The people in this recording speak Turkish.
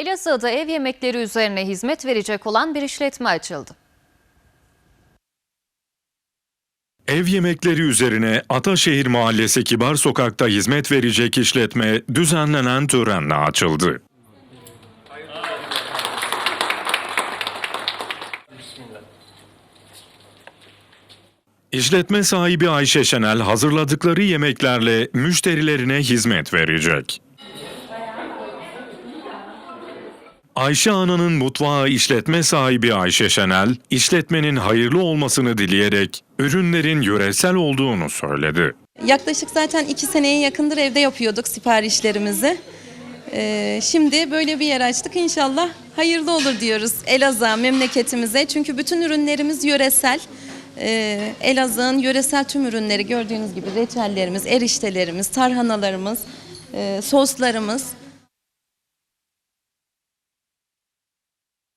Elazığ'da ev yemekleri üzerine hizmet verecek olan bir işletme açıldı. Ev yemekleri üzerine Ataşehir Mahallesi Kibar Sokak'ta hizmet verecek işletme düzenlenen törenle açıldı. İşletme sahibi Ayşe Şenel hazırladıkları yemeklerle müşterilerine hizmet verecek. Ayşe Ana'nın mutfağı işletme sahibi Ayşe Şenel, işletmenin hayırlı olmasını dileyerek ürünlerin yöresel olduğunu söyledi. Yaklaşık zaten iki seneye yakındır evde yapıyorduk siparişlerimizi. Ee, şimdi böyle bir yer açtık inşallah hayırlı olur diyoruz Elazığ memleketimize. Çünkü bütün ürünlerimiz yöresel. Ee, Elazığ'ın yöresel tüm ürünleri gördüğünüz gibi reçellerimiz, eriştelerimiz, tarhanalarımız, e, soslarımız